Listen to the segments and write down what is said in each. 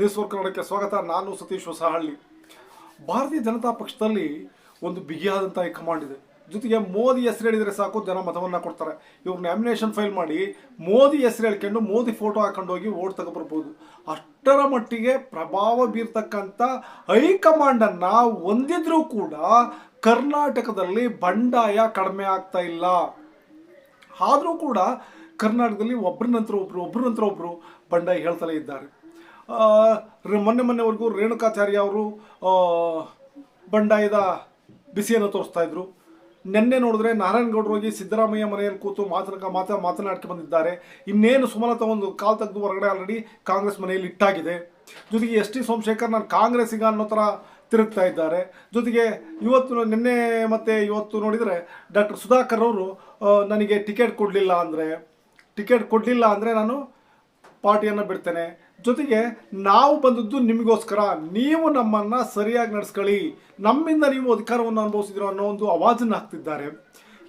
News ಕನ್ನಡಕ್ಕೆ ಸ್ವಾಗತ. ನಾನು ಸತೀಶ್ ಹೊಸಹಳ್ಳಿ. ಭಾರತೀಯ ಜನತಾ ಪಕ್ಷದಲ್ಲಿ ಒಂದು ಬಿಗಿಯಾದಂಥ ಕಮಾಂಡ್ ಇದೆ. ಜೊತೆಗೆ ಮೋದಿ ಹೆಸರು ಹೇಳಿದರೆ ಸಾಕು, ಜನ ಮತವನ್ನು ಕೊಡ್ತಾರೆ. ಇವ್ರು ನಾಮಿನೇಷನ್ ಫೈಲ್ ಮಾಡಿ, ಮೋದಿ ಹೆಸರು ಹೇಳ್ಕೊಂಡು ಮೋದಿ ಫೋಟೋ ಹಾಕೊಂಡು ಹೋಗಿ ಓಟ್ ತಗೊಬರ್ಬೋದು ಅಷ್ಟರ ಮಟ್ಟಿಗೆ ಪ್ರಭಾವ ಬೀರ್ತಕ್ಕಂಥ ಹೈಕಮಾಂಡನ್ನು ಹೊಂದಿದ್ರೂ ಕೂಡ ಕರ್ನಾಟಕದಲ್ಲಿ ಬಂಡಾಯ ಕಡಿಮೆ ಆಗ್ತಾ ಇಲ್ಲ. ಆದರೂ ಕೂಡ ಕರ್ನಾಟಕದಲ್ಲಿ ಒಬ್ಬರ ನಂತರ ಒಬ್ಬರು ಒಬ್ಬರ ನಂತರ ಒಬ್ಬರು ಬಂಡಾಯ ಹೇಳ್ತಲೇ ಇದ್ದಾರೆ. ಮೊನ್ನೆ ಮೊನ್ನೆವರೆಗೂ ರೇಣುಕಾಚಾರ್ಯ ಅವರು ಬಂಡಾಯದ ಬಿಸಿಯನ್ನು ತೋರಿಸ್ತಾ ಇದ್ರು. ನಿನ್ನೆ ನೋಡಿದ್ರೆ ನಾರಾಯಣಗೌಡರು ಹೋಗಿ ಸಿದ್ದರಾಮಯ್ಯ ಮನೆಯಲ್ಲಿ ಕೂತು ಮಾತನಾಡ ಮಾತ, ಮಾತನಾಡ್ಕೆ ಬಂದಿದ್ದಾರೆ. ಇನ್ನೇನು ಸುಮಲತಾ ಒಂದು ಕಾಲು ತೆಗೆದು ಹೊರಗಡೆ ಆಲ್ರೆಡಿ ಕಾಂಗ್ರೆಸ್ ಮನೆಯಲ್ಲಿ ಇಟ್ಟಾಗಿದೆ. ಜೊತೆಗೆ ಎಸ್ ಟಿ ಸೋಮಶೇಖರ್ ನಾನು ಕಾಂಗ್ರೆಸ್ಸಿಗ ಅನ್ನೋ ಥರ ತಿರುಗ್ತಾ ಇದ್ದಾರೆ. ಜೊತೆಗೆ ಇವತ್ತು ನಿನ್ನೆ ಮತ್ತೆ ಇವತ್ತು ನೋಡಿದರೆ ಡಾಕ್ಟರ್ ಸುಧಾಕರ್ ಅವರು ನನಗೆ ಟಿಕೆಟ್ ಕೊಡಲಿಲ್ಲ ಅಂದರೆ, ಟಿಕೆಟ್ ಕೊಡಲಿಲ್ಲ ಅಂದರೆ ನಾನು ಪಾರ್ಟಿಯನ್ನು ಬಿಡ್ತೇನೆ. ಜೊತೆಗೆ ನಾವು ಬಂದದ್ದು ನಿಮಗೋಸ್ಕರ. ನೀವು ನಮ್ಮನ್ನು ಸರಿಯಾಗಿ ನಡೆಸ್ಕೊಳ್ಳಿ. ನಮ್ಮಿಂದ ನೀವು ಅಧಿಕಾರವನ್ನು ಅನುಭವಿಸಿದ್ರು ಅನ್ನೋ ಒಂದು ಅವಾಜನ್ನು ಹಾಕ್ತಿದ್ದಾರೆ.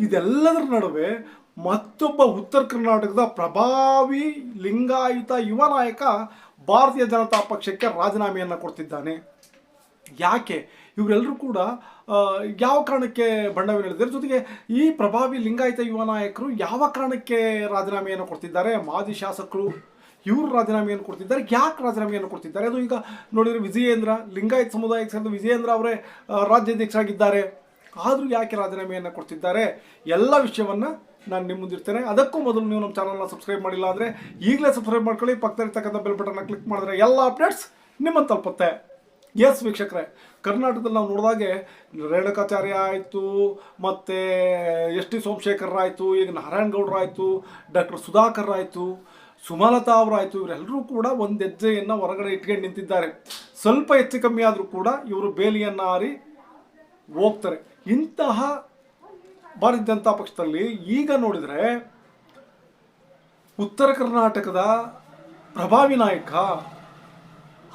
ಇದೆಲ್ಲದರ ನಡುವೆ ಮತ್ತೊಬ್ಬ ಉತ್ತರ ಕರ್ನಾಟಕದ ಪ್ರಭಾವಿ ಲಿಂಗಾಯುತ ಯುವ ನಾಯಕ ಭಾರತೀಯ ಜನತಾ ಪಕ್ಷಕ್ಕೆ ರಾಜೀನಾಮೆಯನ್ನು ಕೊಡ್ತಿದ್ದಾನೆ. ಯಾಕೆ? ಇವರೆಲ್ಲರೂ ಕೂಡ ಯಾವ ಕಾರಣಕ್ಕೆ ಬಂಡವಾಳ ಹೇಳಿದ್ದಾರೆ? ಜೊತೆಗೆ ಈ ಪ್ರಭಾವಿ ಲಿಂಗಾಯತ ಯುವ ನಾಯಕರು ಯಾವ ಕಾರಣಕ್ಕೆ ರಾಜೀನಾಮೆಯನ್ನು ಕೊಡ್ತಿದ್ದಾರೆ? ಮಾಜಿ ಶಾಸಕರು ಇವರು ರಾಜೀನಾಮೆಯನ್ನು ಕೊಡ್ತಿದ್ದಾರೆ, ಯಾಕೆ ರಾಜೀನಾಮೆಯನ್ನು ಕೊಡ್ತಿದ್ದಾರೆ? ಅದು ಈಗ ನೋಡಿದರೆ ವಿಜಯೇಂದ್ರ, ಲಿಂಗಾಯತ್ ಸಮುದಾಯಕ್ಕೆ ಸೇರಿದ ವಿಜಯೇಂದ್ರ ಅವರೇ ರಾಜ್ಯಾಧ್ಯಕ್ಷರಾಗಿದ್ದಾರೆ. ಆದರೂ ಯಾಕೆ ರಾಜೀನಾಮೆಯನ್ನು ಕೊಡ್ತಿದ್ದಾರೆ? ಎಲ್ಲ ವಿಷಯವನ್ನು ನಾನು ನಿಮ್ಮ ಮುಂದಿರ್ತೇನೆ ಅದಕ್ಕೂ ಮೊದಲು ನೀವು ನಮ್ಮ ಚಾನಲ್ನ ಸಬ್ಸ್ಕ್ರೈಬ್ ಮಾಡಿಲ್ಲ ಅಂದರೆ ಈಗಲೇ ಸಬ್ಸ್ಕ್ರೈಬ್ ಮಾಡ್ಕೊಳ್ಳಿ. ಪಕ್ಕದಲ್ಲಿರ್ತಕ್ಕಂಥ ಬೆಲ್ ಬಟನ್ನ ಕ್ಲಿಕ್ ಮಾಡಿದ್ರೆ ಎಲ್ಲ ಅಪ್ಡೇಟ್ಸ್ ನಿಮ್ಮನ್ನು ತಲುಪುತ್ತೆ. ಎಸ್ ವೀಕ್ಷಕರೇ, ಕರ್ನಾಟಕದಲ್ಲಿ ನಾವು ನೋಡಿದಾಗೆ ರೇಣುಕಾಚಾರ್ಯ ಆಯಿತು, ಮತ್ತು ಎಸ್ ಟಿ ಸೋಮಶೇಖರ್ ಆಯಿತು, ಈಗ ನಾರಾಯಣಗೌಡರು ಆಯಿತು, ಡಾಕ್ಟರ್ ಸುಧಾಕರ್ ಆಯಿತು ಸುಮಲತಾ ಅವರಾಯಿತು ಇವರೆಲ್ಲರೂ ಕೂಡ ಒಂದು ಹೆಜ್ಜೆಯನ್ನು ಹೊರಗಡೆ ಇಟ್ಕೊಂಡು ನಿಂತಿದ್ದಾರೆ. ಸ್ವಲ್ಪ ಹೆಚ್ಚು ಕಮ್ಮಿ ಆದರೂ ಕೂಡ ಇವರು ಬೇಲಿಯನ್ನು ಹಾರಿ ಹೋಗ್ತಾರೆ. ಇಂತಹ ಭಾರತೀಯ ಪಕ್ಷದಲ್ಲಿ ಈಗ ನೋಡಿದರೆ ಉತ್ತರ ಕರ್ನಾಟಕದ ಪ್ರಭಾವಿ ನಾಯಕ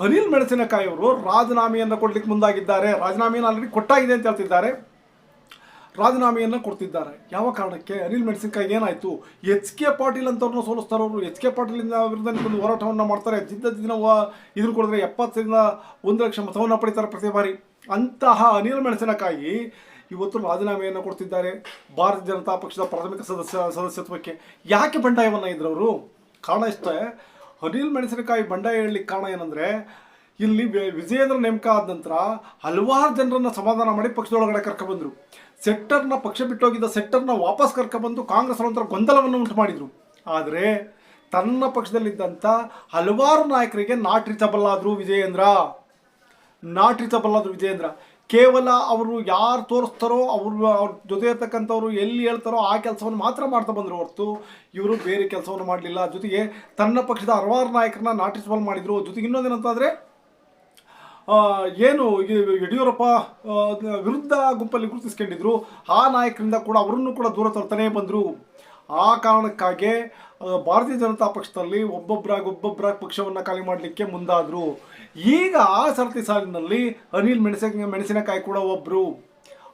ಅನಿಲ್ ಮೆಣಸಿನಕಾಯಿ ಅವರು ರಾಜೀನಾಮೆಯನ್ನು ಕೊಡ್ಲಿಕ್ಕೆ ಮುಂದಾಗಿದ್ದಾರೆ. ರಾಜೀನಾಮೆಯನ್ನು ಆಲ್ರೆಡಿ ಕೊಟ್ಟಾಗಿದೆ ಅಂತ ಹೇಳ್ತಿದ್ದಾರೆ. ರಾಜೀನಾಮೆಯನ್ನು ಕೊಡ್ತಿದ್ದಾರೆ. ಯಾವ ಕಾರಣಕ್ಕೆ? ಅನಿಲ್ ಮೆಣಸಿನ್ಕಾಯಿ ಏನಾಯಿತು? ಎಚ್ ಕೆ ಪಾಟೀಲ್ ಅಂತವ್ರನ್ನ ಸೋಲಿಸ್ತಾರೆ ಅವರು. ಎಚ್ ಕೆ ಪಾಟೀಲಿಂದ ವಿರುದ್ಧ ಒಂದು ಹೋರಾಟವನ್ನು ಮಾಡ್ತಾರೆ. ಜಿದ್ದ ದಿನ ಇದ್ರ ಕೊಡಿದ್ರೆ ಎಪ್ಪತ್ತರಿಂದ ಒಂದು ಲಕ್ಷ ಮತವನ್ನು ಪಡಿತಾರೆ ಪ್ರತಿ ಬಾರಿ. ಅಂತಹ ಅನಿಲ್ ಮೆಣಸಿನಕಾಯಿ ಇವತ್ತು ರಾಜೀನಾಮೆಯನ್ನು ಕೊಡ್ತಿದ್ದಾರೆ. ಭಾರತೀಯ ಜನತಾ ಪಕ್ಷದ ಪ್ರಾಥಮಿಕ ಸದಸ್ಯ ಸದಸ್ಯತ್ವಕ್ಕೆ ಯಾಕೆ ಬಂಡಾಯವನ್ನು ಇದ್ರವರು? ಕಾರಣ ಇಷ್ಟೇ. ಅನಿಲ್ ಮೆಣಸಿನಕಾಯಿ ಬಂಡಾಯ ಹೇಳಲಿಕ್ಕೆ ಕಾರಣ ಏನಂದರೆ ಇಲ್ಲಿ ವಿಜಯೇಂದ್ರ ನೇಮಕ ಆದ ನಂತರ ಹಲವಾರು ಜನರನ್ನ ಸಮಾಧಾನ ಮಾಡಿ ಪಕ್ಷದೊಳಗಡೆ ಕರ್ಕೊಬಂದರು ಸೆಕ್ಟರ್ನ ಪಕ್ಷ ಬಿಟ್ಟೋಗಿದ್ದ ಸೆಕ್ಟರ್ನ ವಾಪಸ್ ಕರ್ಕೊಬಂದು ಕಾಂಗ್ರೆಸ್ ಒಂಥರ ಗೊಂದಲವನ್ನು ಉಂಟು ಮಾಡಿದರು. ಆದರೆ ತನ್ನ ಪಕ್ಷದಲ್ಲಿದ್ದಂಥ ಹಲವಾರು ನಾಯಕರಿಗೆ ನಾಟ್ ರೀಚಬಲ್ ಆದರು ವಿಜಯೇಂದ್ರ. ನಾಟ್ ರೀಚಬಲ್ ಆದರು ವಿಜಯೇಂದ್ರ. ಕೇವಲ ಅವರು ಯಾರು ತೋರಿಸ್ತಾರೋ ಅವರು ಅವ್ರ ಜೊತೆ ಇರ್ತಕ್ಕಂಥವ್ರು ಎಲ್ಲಿ ಹೇಳ್ತಾರೋ ಆ ಕೆಲಸವನ್ನು ಮಾತ್ರ ಮಾಡ್ತಾ ಬಂದರು ಹೊರತು ಇವರು ಬೇರೆ ಕೆಲಸವನ್ನು ಮಾಡಲಿಲ್ಲ. ಜೊತೆಗೆ ತನ್ನ ಪಕ್ಷದ ಹಲವಾರು ನಾಯಕರನ್ನ ನಾಟಿಸಬಲ್ ಮಾಡಿದರು. ಜೊತೆಗೆ ಇನ್ನೊಂದೇನಂತಂದರೆ ಏನು ಯಡಿಯೂರಪ್ಪ ವಿರುದ್ಧ ಗುಂಪಲ್ಲಿ ಗುರುತಿಸ್ಕೊಂಡಿದ್ರು, ಆ ನಾಯಕರಿಂದ ಕೂಡ ಅವರನ್ನು ಕೂಡ ದೂರ ತರ್ತಾನೇ ಬಂದರು. ಆ ಕಾರಣಕ್ಕಾಗಿ ಭಾರತೀಯ ಜನತಾ ಪಕ್ಷದಲ್ಲಿ ಒಬ್ಬೊಬ್ಬರಾಗಿ ಒಬ್ಬೊಬ್ಬರಾಗಿ ಪಕ್ಷವನ್ನು ಖಾಲಿ ಮಾಡಲಿಕ್ಕೆ ಮುಂದಾದರು. ಈಗ ಆ ಸರತಿ ಸಾಲಿನಲ್ಲಿ ಅನಿಲ್ ಮೆಣಸಿನ, ಮೆಣಸಿನಕಾಯಿ ಕೂಡ ಒಬ್ಬರು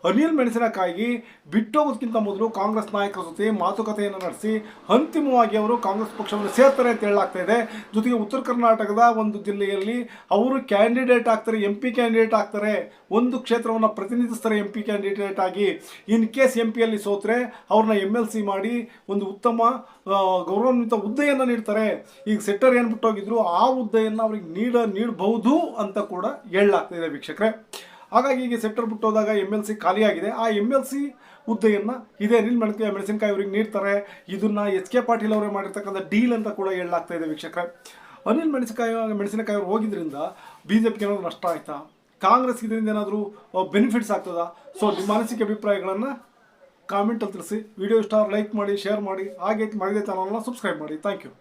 ಅನಿಲ್ ಮೆಣಸಿನಕಾಯಿ ಬಿಟ್ಟೋಗೋದಕ್ಕಿಂತ ಮೊದಲು ಕಾಂಗ್ರೆಸ್ ನಾಯಕರ ಜೊತೆ ಮಾತುಕತೆಯನ್ನು ನಡೆಸಿ ಅಂತಿಮವಾಗಿ ಅವರು ಕಾಂಗ್ರೆಸ್ ಪಕ್ಷವನ್ನು ಸೇರ್ತಾರೆ ಅಂತ ಹೇಳಲಾಗ್ತಾ ಇದೆ. ಜೊತೆಗೆ ಉತ್ತರ ಕರ್ನಾಟಕದ ಒಂದು ಜಿಲ್ಲೆಯಲ್ಲಿ ಅವರು ಕ್ಯಾಂಡಿಡೇಟ್ ಆಗ್ತಾರೆ ಎಂ ಪಿ ಕ್ಯಾಂಡಿಡೇಟ್ ಆಗ್ತಾರೆ. ಒಂದು ಕ್ಷೇತ್ರವನ್ನು ಪ್ರತಿನಿಧಿಸ್ತಾರೆ ಎಂ ಪಿ ಕ್ಯಾಂಡಿಡೇಟ್ ಆಗಿ. ಇನ್ ಕೇಸ್ ಎಂ ಪಿಯಲ್ಲಿ ಸೋತ್ರೆ ಅವ್ರನ್ನ ಎಂ ಎಲ್ ಸಿ ಮಾಡಿ ಒಂದು ಉತ್ತಮ ಗೌರವಾನ್ವಿತ ಹುದ್ದೆಯನ್ನು ನೀಡ್ತಾರೆ. ಈಗ ಸೆಟ್ಟರ್ ಏನು ಬಿಟ್ಟೋಗಿದ್ರು, ಆ ಹುದ್ದೆಯನ್ನು ಅವ್ರಿಗೆ ನೀಡ, ನೀಡಬಹುದು ಅಂತ ಕೂಡ ಹೇಳಲಾಗ್ತಾ ಇದೆ ವೀಕ್ಷಕರೇ. ಹಾಗಾಗಿ ಈಗ ಸೆಕ್ಟರ್ ಬಿಟ್ಟೋದಾಗ ಎಂ ಎಲ್ ಸಿ ಖಾಲಿಯಾಗಿದೆ. ಆ ಎಂ ಎಲ್ ಸಿ ಹುದ್ದೆಯನ್ನು ಇದೇ ಅನಿಲ್ ಮೆಣಕ ಮೆಣಸಿನಕಾಯಿ ಅವ್ರಿಗೆ ನೀಡ್ತಾರೆ. ಇದನ್ನ ಎಚ್ ಕೆ ಪಾಟೀಲ್ ಅವರೇ ಮಾಡಿರ್ತಕ್ಕಂಥ ಡೀಲ್ ಅಂತ ಕೂಡ ಹೇಳಲಾಗ್ತಾ ಇದೆ ವೀಕ್ಷಕರೇ. ಅನಿಲ್ ಮೆಣಸಿನಕಾಯಿ ಮೆಣಸಿನಕಾಯಿ ಅವ್ರು ಹೋಗಿದ್ರಿಂದ ಬಿ ಜೆ ಪಿಗೆ ಏನಾದರೂ ನಷ್ಟ ಆಯ್ತಾ? ಕಾಂಗ್ರೆಸ್ ಇದರಿಂದ ಏನಾದರೂ ಬೆನಿಫಿಟ್ಸ್ ಆಗ್ತದಾ? ಸೊ ನಿಮ್ಮ ಮಾನಸಿಕ ಅಭಿಪ್ರಾಯಗಳನ್ನು ಕಾಮೆಂಟಲ್ಲಿ ತಿಳಿಸಿ. ವಿಡಿಯೋ ಇಷ್ಟ ಲೈಕ್ ಮಾಡಿ ಶೇರ್ ಮಾಡಿ. ಹಾಗೆ ಮಾಡಿದ ಚಾನಲ್ನ ಸಬ್ಸ್ಕ್ರೈಬ್ ಮಾಡಿ. Thank you